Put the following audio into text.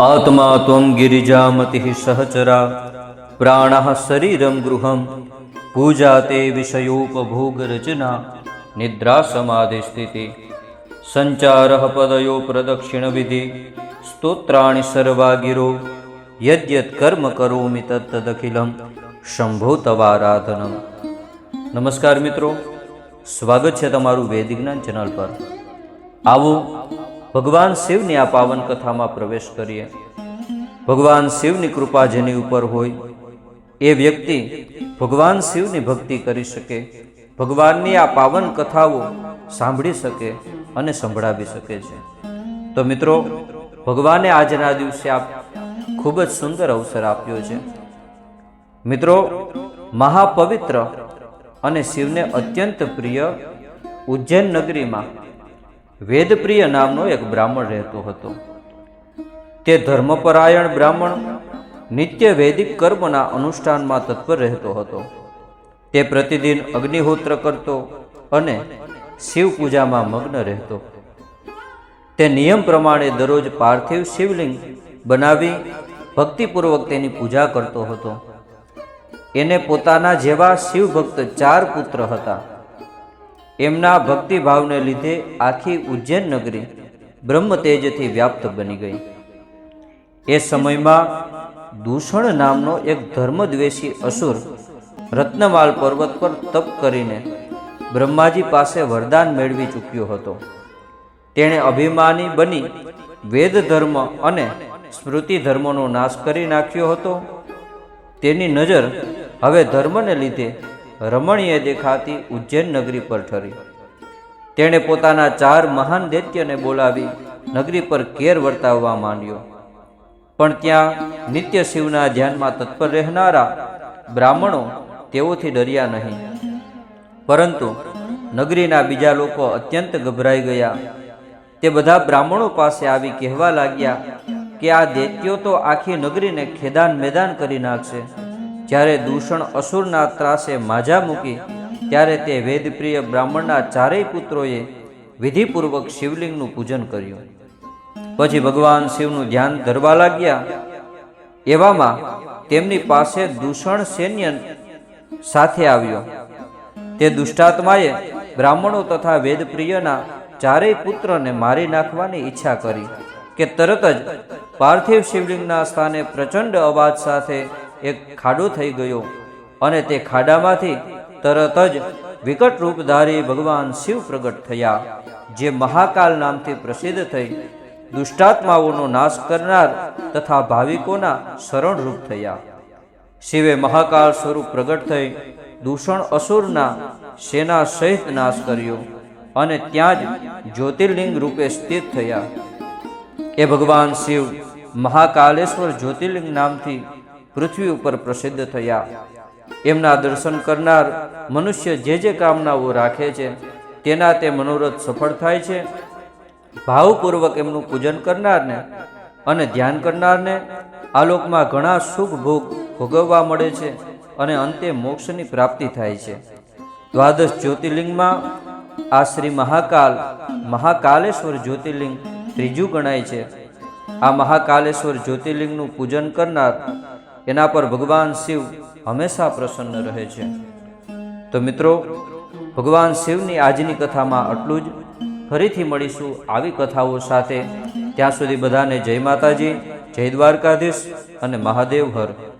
આત્મા ત્વં ગિરિજામતિ સહચરા પ્રાણ શરીરમ ગૃહમ પૂજા તે વિષયોપભોગ રચના નિદ્રા સમાધિ સ્થિતિ સંચાર પદયો પ્રદક્ષિણ વિધિ સ્તોત્રાણી સર્વા ગિરો યદ્યત કર્મ કરોમિ તદખિલમ શંભો તવારાધનમ નમસ્કાર મિત્રો સ્વાગત છે તમારું વેદિક જ્ઞાન ચેનલ પર. આવો ભગવાન શિવની આ પાવન કથામાં પ્રવેશ કરીએ. ભગવાન શિવની કૃપા જેની ઉપર હોય, એ વ્યક્તિ ભગવાન શિવની ભક્તિ કરી શકે, ભગવાનની આ પાવન કથાઓ સાંભળી શકે અને સંભળાવી શકે છે. તો મિત્રો, ભગવાને આજના દિવસે આપ ખૂબ જ સુંદર અવસર આપ્યો છે. મિત્રો, મહાપવિત્ર અને શિવને અત્યંત પ્રિય ઉજ્જૈન નગરીમાં વેદપ્રિય નામનો એક બ્રાહ્મણ રહેતો હતો. તે ધર્મપરાયણ બ્રાહ્મણ, નિત્ય વૈદિક કર્મના અનુષ્ઠાનમાં તત્પર રહેતો હતો. તે પ્રતિદિન અગ્નિહોત્ર કરતો અને શિવ પૂજામાં મગ્ન રહેતો. તે નિયમ પ્રમાણે દરરોજ પાર્થિવ શિવલિંગ બનાવી ભક્તિપૂર્વક તેની પૂજા કરતો હતો. એને પોતાના જેવા શિવ ભક્ત ચાર પુત્ર હતા. એમના ભક્તિભાવને લીધે આખી ઉજ્જૈન નગરી બ્રહ્મ તેજથી વ્યાપ્ત બની ગઈ. એ સમયમાં દૂષણ નામનો એક ધર્મદ્વેષી અસુર રત્નમાલ પર્વત પર તપ કરીને બ્રહ્માજી પાસે વરદાન મેળવી ચૂક્યો હતો. તેણે અભિમાની બની વેદ ધર્મ અને સ્મૃતિ ધર્મનો નાશ કરી નાખ્યો હતો. તેની નજર હવે ધર્મને લીધે રમણીય દેખાતી ઉજ્જૈન નગરી પર ઠરી. તેણે પોતાના ચાર મહાન દૈત્યને બોલાવી નગરી પર કેર વર્તાવવા માંડ્યો. પણ ત્યાં નિત્ય શિવના ધ્યાનમાં તત્પર રહેનારા બ્રાહ્મણો તેઓથી ડર્યા નહીં. પરંતુ નગરીના બીજા લોકો અત્યંત ગભરાઈ ગયા. તે બધા બ્રાહ્મણો પાસે આવી કહેવા લાગ્યા કે આ દૈત્યો તો આખી નગરીને ખેદાન મેદાન કરી નાખશે. જ્યારે દૂષણ અસુરના ત્રાસે માજા મૂકી, ત્યારે તે વેદપ્રિય બ્રાહ્મણના ચારેય પુત્રોએ વિધિપૂર્વક શિવલિંગનું પૂજન કર્યું. પછી ભગવાન શિવનું ધ્યાન ધરવા લાગ્યા. એવામાં તેમની પાસે દૂષણ સૈન્ય સાથે આવ્યો. તે દુષ્ટાત્માએ બ્રાહ્મણો તથા વેદપ્રિયના ચારેય પુત્રને મારી નાખવાની ઈચ્છા કરી કે તરત જ પાર્થિવ શિવલિંગના સ્થાને પ્રચંડ અવાજ સાથે એક ખાડો થઈ ગયો અને તે ખાડામાંથી તરત જ વિકટ રૂપધારી ભગવાન શિવ પ્રગટ થયા, જે મહાકાલ નામથી પ્રસિદ્ધ થઈ દુષ્ટાત્માઓનો નાશ કરનાર તથા ભાવિકોના શરણરૂપ થયા. શિવે મહાકાલ સ્વરૂપ પ્રગટ થઈ દૂષણ અસુરના સેના સહિત નાશ કર્યો અને ત્યાં જ જ્યોતિર્લિંગ રૂપે સ્થિત થયા. એ ભગવાન શિવ મહાકાલેશ્વર જ્યોતિર્લિંગ નામથી પૃથ્વી ઉપર પ્રસિદ્ધ થયા. એમના દર્શન કરનાર મનુષ્ય જે જે કામનાઓ રાખે છે, તેના તે મનોરથ સફળ થાય છે. ભાવપૂર્વક એમનું પૂજન કરનારને અને ધ્યાન કરનારને આ લોકમાં ઘણા સુખ ભોગ ભોગવવા મળે છે અને અંતે મોક્ષની પ્રાપ્તિ થાય છે. દ્વાદશ જ્યોતિર્લિંગમાં આ શ્રી મહાકાલ, મહાકાલેશ્વર જ્યોતિર્લિંગ ત્રીજું ગણાય છે. આ મહાકાલેશ્વર જ્યોતિર્લિંગનું પૂજન કરનાર એના પર ભગવાન શિવ હંમેશા પ્રસન્ન રહે છે. તો મિત્રો, ભગવાન શિવની આજની કથામાં આટલું જ. ફરીથી મળીશું આવી કથાઓ સાથે. ત્યાં સુધી બધાને જય માતાજી, જય દ્વારકાધીશ અને મહાદેવ હર.